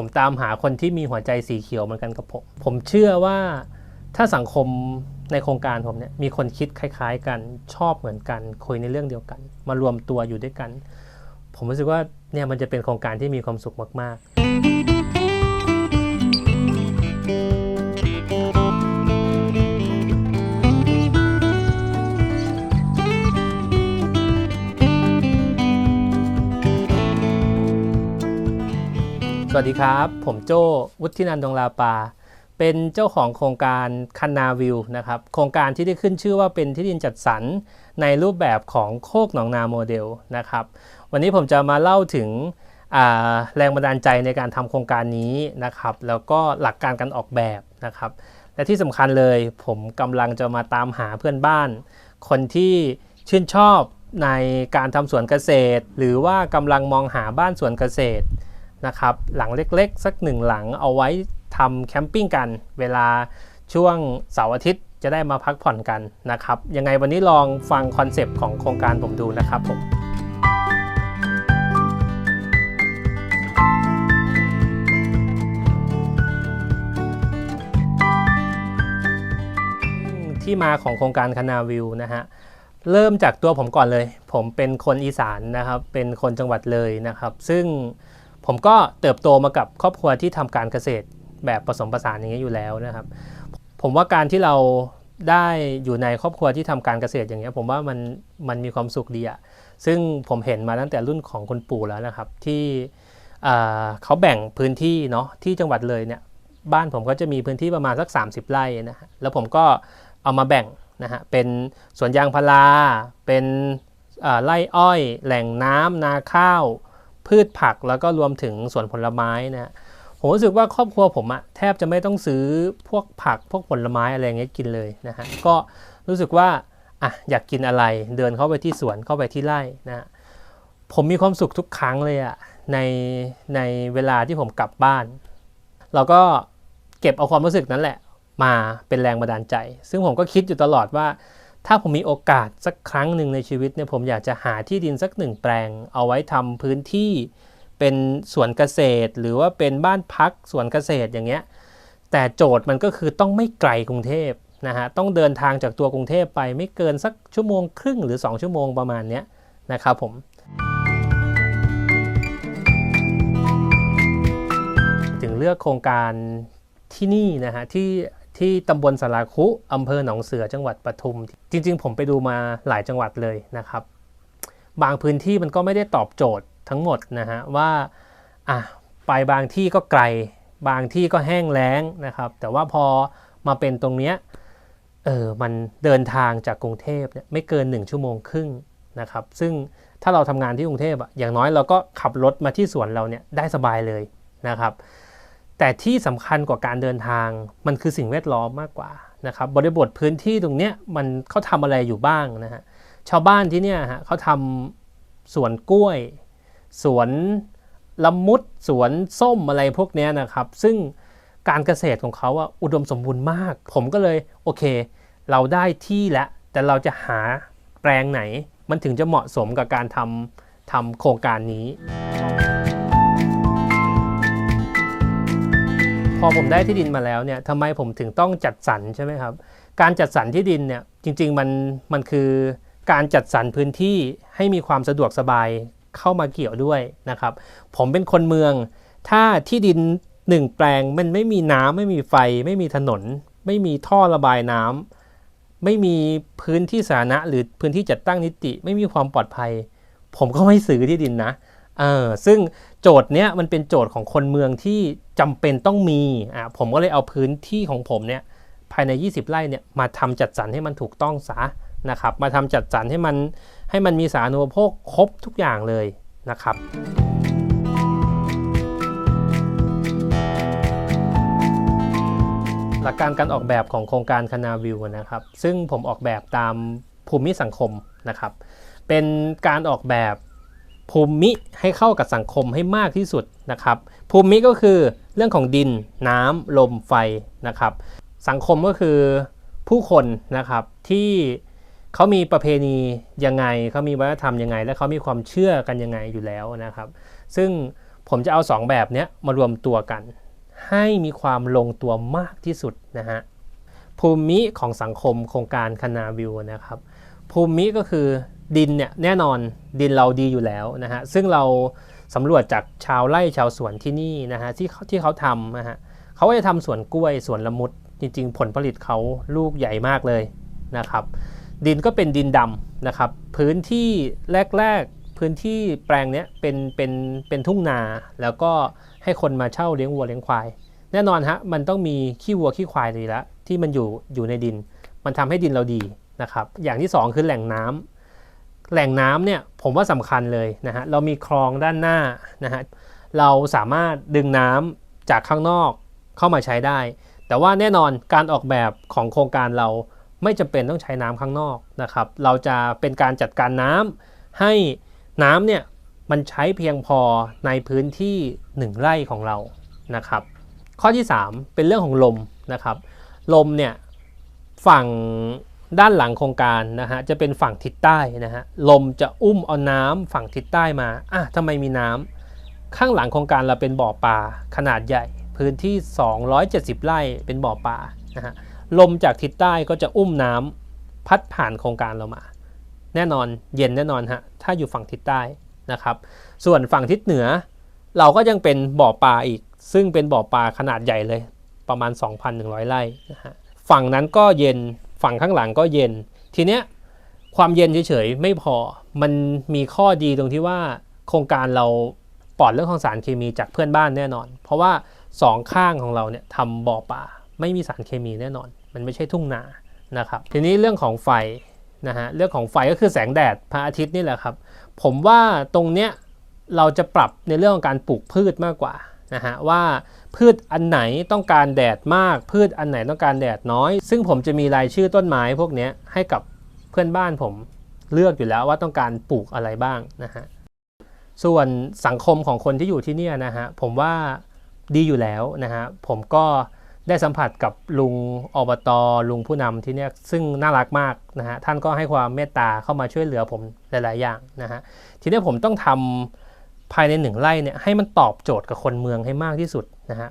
ผมตามหาคนที่มีหัวใจสีเขียวเหมือนกันกับผม ผมเชื่อว่าถ้าสังคมในโครงการผมเนี่ยมีคนคิดคล้าย ๆ กันชอบเหมือนกัน คุยในเรื่องเดียวกัน มารวมตัวอยู่ด้วยกัน ผมรู้สึกว่าเนี่ยมันจะเป็นโครงการที่มีความสุขมาก ๆ วัสดีครับ ผมโจ้วุฒินันท์ดงลาปา เป็นเจ้าของโครงการคันนาวิวนะครับ โครงการที่ได้ขึ้นชื่อว่าเป็นที่ดินจัดสรรในรูปแบบของโคกหนองนาโมเดลนะครับ วันนี้ผมจะมาเล่าถึงแรงบันดาลใจในการทำโครงการนี้นะครับ แล้วก็หลักการการออกแบบนะครับ และที่สำคัญเลยผมกำลังจะมาตามหาเพื่อนบ้าน คนที่ชื่นชอบในการทำสวนเกษตร หรือว่ากำลังมองหาบ้านสวนเกษตร นะครับหลังเล็กๆ สักหนึ่งหลังเอาไว้ทำแคมปิ้งกัน เวลาช่วงเสาร์อาทิตย์จะได้มาพักผ่อนกันนะครับ ยังไงวันนี้ลองฟังคอนเซปต์ของโครงการผมดูนะครับผมที่มาของโครงการคณาวิวนะฮะเริ่มจากตัวผมก่อนเลย ผมเป็นคนอีสานนะครับ เป็นคนจังหวัดเลยนะครับ ซึ่ง ผมก็เติบโตมากับครอบครัวที่ทำการเกษตรแบบผสมผสานอย่างนี้ยอยู่แล้วนะครับ ผมว่าการที่เราได้อยู่ในครอบครัวที่ทำการเกษตรอย่างเงี้ยผมว่ามันมันมีความสุขดีอะซึ่งผมเห็นมาตั้งแต่รุ่นของคุณปู่แล้วนะครับ ที่เขาแบ่งพื้นที่เนาะที่จังหวัดเลยเนี่ยบ้านผมก็จะมีพื้นที่ประมาณสัก 30 ไร่นะฮะแล้วผมก็เอามาแบ่งนะฮะเป็นสวนยางพาราเป็นไร่อ้อย แหล่งน้ำนาข้าว พืชผักแล้วก็รวมถึงสวนผลไม้นะฮะผมรู้สึกว่าครอบครัวผมอะแทบจะไม่ต้องซื้อพวกผักพวกผลไม้อะไรเงี้ยกินเลยนะฮะก็รู้สึกว่าอะอยากกินอะไรเดินเข้าไปที่สวนเข้าไปที่ไร่นะฮะผมมีความสุขทุกครั้งเลยอะในในเวลาที่ผมกลับบ้าน เราก็เก็บเอาความรู้สึกนั้นแหละ มาเป็นแรงบันดาลใจ ซึ่งผมก็คิดอยู่ตลอดว่า ถ้าผมมีโอกาสสักครั้งหนึ่งในชีวิตเนี่ยผมอยากจะหาที่ดินสักหนึ่งแปลง เอาไว้ทำพื้นที่เป็นสวนเกษตร หรือว่าเป็นบ้านพักสวนเกษตรอย่างเงี้ยแต่โจทย์มันก็คือต้องไม่ไกลกรุงเทพนะฮะต้องเดินทางจากตัวกรุงเทพไปไม่เกินสักชั่วโมงครึ่งหรือ 2 ชั่วโมงประมาณเนี้ยนะครับผมถึงเลือกโครงการที่นี่นะฮะที่ ที่ตำบลสาราคุอำเภอหนองเสือจังหวัดปทุม จริง ๆ ผมไปดูมาหลายจังหวัดเลยนะครับ บางพื้นที่มันก็ไม่ได้ตอบโจทย์ทั้งหมดนะฮะว่าอะไปบางที่ก็ไกล บางที่ก็แห้งแล้งนะครับ แต่ว่าพอมาเป็นตรงเนี้ยเออมันเดินทางจากกรุงเทพเนี่ยไม่เกิน 1 ชั่วโมงครึ่งนะครับ ซึ่งถ้าเราทำงานที่กรุงเทพอะอย่างน้อยเราก็ขับรถมาที่สวนเราเนี่ยได้สบายเลยนะครับ แต่ที่สำคัญกว่าการเดินทางมันคือสิ่งแวดล้อมมากกว่านะครับบริบทพื้นที่ตรงเนี้ยมันเขาทำอะไรอยู่บ้างนะฮะชาวบ้านที่เนี่ยฮะเขาทำสวนกล้วย สวนละมุดสวนส้มอะไรพวกนี้นะครับ ซึ่งการเกษตรของเขาอะอุดมสมบูรณ์มาก ผมก็เลยโอเค เราได้ที่แล้วแต่เราจะหาแปลงไหน มันถึงจะเหมาะสมกับการทำทำโครงการนี้ พอผมได้ที่ดินมาแล้วเนี่ยทำไมผมถึงต้องจัดสรรใช่ไหมครับ การจัดสรรที่ดินเนี่ยจริง ๆ มันมันคือการจัดสรรพื้นที่ให้มีความสะดวกสบายเข้ามาเกี่ยวด้วยนะครับ ผมเป็นคนเมือง ถ้าที่ดินหนึ่งแปลงมันไม่มีน้ำไม่มีไฟ ไม่มีถนน ไม่มีท่อระบายน้ำไม่มีพื้นที่สาธารณะ หรือพื้นที่จัดตั้งนิติ ไม่มีความปลอดภัย ผมก็ไม่ซื้อที่ดินนะ เออซึ่งโจทย์เนี้ยมันเป็นโจทย์ของคนเมืองที่จำเป็นต้องมีอะผมก็เลยเอาพื้นที่ของผมเนี่ยภายใน 20 ไร่เนี่ยมาทำจัดสรรให้มันถูกต้องซะนะครับ มาทำจัดสรรให้มันให้มันมีสาธารณูปโภคครบทุกอย่างเลยนะครับหลักการการออกแบบของโครงการคณาวิวนะครับ ซึ่งผมออกแบบตามภูมิสังคมนะครับ เป็นการออกแบบ ภูมิให้เข้ากับสังคมให้มากที่สุดนะครับ ภูมิก็คือเรื่องของดินน้ำลมไฟนะครับ สังคมก็คือผู้คนนะครับที่เขามีประเพณียังไงเขามีวัฒนธรรมยังไง และเขามีความเชื่อกันยังไงอยู่แล้วนะครับ ซึ่งผมจะเอาสองแบบนี้มารวมตัวกัน ให้มีความลงตัวมากที่สุดนะฮะภูมิของสังคมโครงการคนาวิวนะครับ ภูมิก็คือ ดินเนี่ยแน่นอนดินเราดีอยู่แล้วนะฮะซึ่งเราสำรวจจากชาวไร่ชาวสวนที่นี่นะฮะที่เขาที่เขาทำนะฮะเขาจะทำสวนกล้วยสวนละมุดจริง ๆ ผลผลิตเขาลูกใหญ่มากเลยนะครับ ดินก็เป็นดินดำนะครับพื้นที่แรก ๆ พื้นที่แปลงเนี้ยเป็นเป็นเป็นทุ่งนา แล้วก็ให้คนมาเช่าเลี้ยงวัวเลี้ยงควาย แน่นอนฮะมันต้องมีขี้วัวขี้ควายเลยละที่มันอยู่อยู่ในดิน มันทำให้ดินเราดีนะครับอย่างที่สองคือแหล่งน้ำ แหล่งน้ำเนี่ยผมว่าสำคัญเลยนะฮะเรามีคลองด้านหน้านะฮะเราสามารถดึงน้ำจากข้างนอกเข้ามาใช้ได้ แต่ว่าแน่นอนการออกแบบของโครงการเราไม่จำเป็นต้องใช้น้ำข้างนอกนะครับ เราจะเป็นการจัดการน้ำให้น้ำเนี่ยมันใช้เพียงพอในพื้นที่ 1 ไร่ของเรานะครับ ข้อที่ 3 เป็นเรื่องของลมนะครับ ลมเนี่ยฝั่ง ด้านหลังโครงการนะฮะจะเป็นฝั่งทิศใต้นะฮะลมจะอุ้มเอาน้ำฝั่งทิศใต้มาอะทำไมมีน้ำข้างหลังโครงการเราเป็นบ่อปลาขนาดใหญ่ พื้นที่ 270 ไร่เป็นบ่อปลานะฮะลมจากทิศใต้ก็จะอุ้มน้ำพัดผ่านโครงการเรามา แน่นอนเย็นแน่นอนฮะถ้าอยู่ฝั่งทิศใต้นะครับ ส่วนฝั่งทิศเหนือ เราก็ยังเป็นบ่อปลาอีก ซึ่งเป็นบ่อปลาขนาดใหญ่เลย ประมาณ 2,100 ไร่นะฮะฝั่งนั้นก็เย็น ฝั่งข้างหลังก็เย็น ทีเนี้ยความเย็นเฉยๆไม่พอมันมีข้อดีตรงที่ว่าโครงการเราปลอดเรื่องของสารเคมีจากเพื่อนบ้านแน่นอน เพราะว่าสองข้างของเราเนี่ยทำบ่อป่าไม่มีสารเคมีแน่นอน มันไม่ใช่ทุ่งนานะครับ ทีนี้เรื่องของไฟนะฮะเรื่องของไฟก็คือแสงแดดพระอาทิตย์นี่แหละครับ ผมว่าตรงเนี้ยเราจะปรับในเรื่องของการปลูกพืชมากกว่า นะฮะว่าพืชอันไหนต้องการแดดมาก พืชอันไหนต้องการแดดน้อย ซึ่งผมจะมีรายชื่อต้นไม้พวกนี้ให้กับเพื่อนบ้านผมเลือกอยู่แล้วว่าต้องการปลูกอะไรบ้างนะฮะส่วนสังคมของคนที่อยู่ที่นี่นะฮะผมว่าดีอยู่แล้วนะฮะผมก็ได้สัมผัสกับลุงอบตลุงผู้นำที่เนี่ยซึ่งน่ารักมากนะฮะท่านก็ให้ความเมตตาเข้ามาช่วยเหลือผมหลาย ๆ อย่างนะฮะทีนี้ผมต้องทำ ภายในหนึ่งไร่เนี่ยให้มันตอบโจทย์กับคนเมืองให้มากที่สุดนะฮะ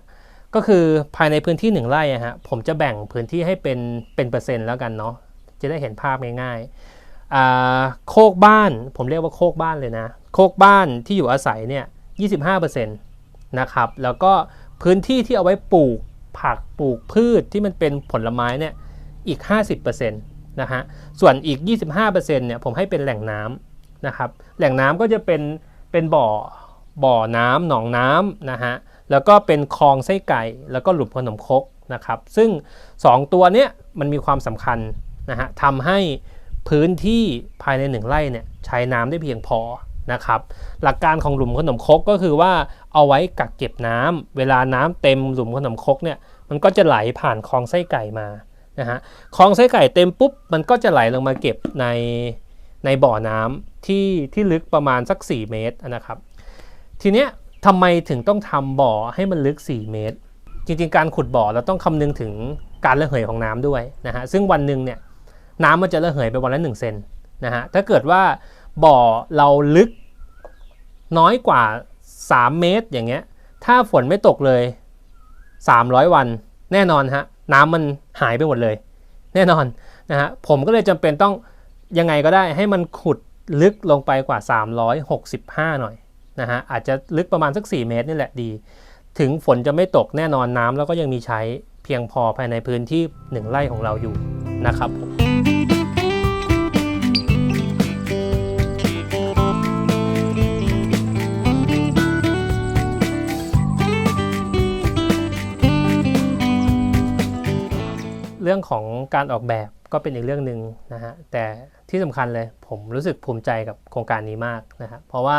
ก็คือภายในพื้นที่หนึ่งไร่อะฮะผมจะแบ่งพื้นที่ให้เป็นเป็นเปอร์เซ็นต์แล้วกันเนาะจะได้เห็นภาพง่ายๆอ่าโคกบ้านผมเรียกว่าโคกบ้านเลยนะโคกบ้านที่อยู่อาศัยเนี่ย25%นะครับแล้วก็พื้นที่ที่เอาไว้ปลูกผักปลูกพืชที่มันเป็นผลไม้เนี่ยอีก 50%นะฮะส่วนอีก 25%เนี่ยผมให้เป็นแหล่งน้ำนะครับแหล่งน้ำก็จะเป็น เป็นบ่อบ่อน้ำหนองน้ำนะฮะแล้วก็เป็นคลองไส้ไก่ แล้วก็หลุมขนมคกนะครับซึ่ง 2 ตัวเนี้ยมันมีความสำคัญนะฮะทำให้พื้นที่ภายในหนึ่งไร่เนี่ยใช้น้ำได้เพียงพอนะครับหลักการของหลุมขนมคกก็คือว่าเอาไว้กักเก็บน้ำเวลาน้ำเต็มหลุมขนมคกเนี่ยมันก็จะไหลผ่านคลองไส้ไก่มานะฮะคลองไส้ไก่เต็มปุ๊บมันก็จะไหลลงมาเก็บใน ในบ่อน้ำที่ที่ลึกประมาณสัก 4 เมตรนะครับ ทีเนี้ยทำไมถึงต้องทำบ่อให้มันลึก 4 เมตร จริงๆ การขุดบ่อเราต้องคำนึงถึงการระเหยของน้ำด้วยนะฮะซึ่งวันหนึ่งเนี่ยน้ำมันจะระเหยไปวันละ1เซนนะฮะถ้าเกิดว่าบ่อเราลึกน้อยกว่า 3 เมตรอย่างเงี้ยถ้าฝนไม่ตกเลย 300 วันแน่นอนฮะน้ำมันหายไปหมดเลย แน่นอนนะฮะผมก็เลยจำเป็นต้อง ยังไงก็ได้ให้มันขุดลึกลงไปกว่า 365 หน่อยนะฮะอาจจะลึกประมาณสัก 4 เมตรนี่แหละดี ถึงฝนจะไม่ตกแน่นอนน้ำแล้วก็ยังมีใช้เพียงพอภายในพื้นที่ 1 ไร่ของเราอยู่นะครับเรื่องของการออกแบบ ก็เป็นอีกเรื่องหนึ่งนะฮะแต่ที่สำคัญเลยผมรู้สึกภูมิใจกับโครงการนี้มากนะฮะเพราะว่า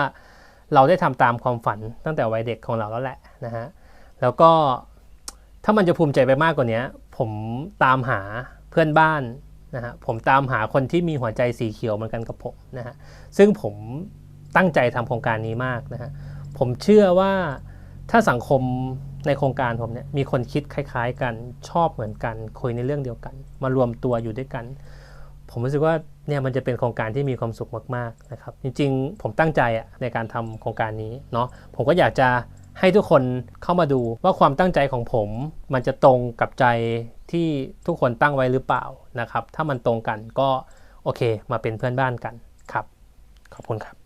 เราได้ทำตามความฝันตั้งแต่วัยเด็กของเราแล้วแหละนะฮะแล้วก็ถ้ามันจะภูมิใจไปมากกว่านี้ผมตามหาเพื่อนบ้านนะฮะผมตามหาคนที่มีหัวใจสีเขียวเหมือนกันกับผมนะฮะซึ่งผมตั้งใจทำโครงการนี้มากนะฮะผมเชื่อว่าถ้าสังคม ในโครงการผมเนี่ยมีคนคิดคล้าย ๆ กันชอบเหมือนกัน คุยในเรื่องเดียวกัน มารวมตัวอยู่ด้วยกัน ผมรู้สึกว่าเนี่ยมันจะเป็นโครงการที่มีความสุขมากๆนะครับจริงๆ ผมตั้งใจอะในการทำโครงการนี้เนาะผมก็อยากจะให้ทุกคนเข้ามาดูว่าความตั้งใจของผม มันจะตรงกับใจที่ทุกคนตั้งไว้หรือเปล่านะครับ ถ้ามันตรงกันก็โอเค มาเป็นเพื่อนบ้านกันครับ ขอบคุณครับ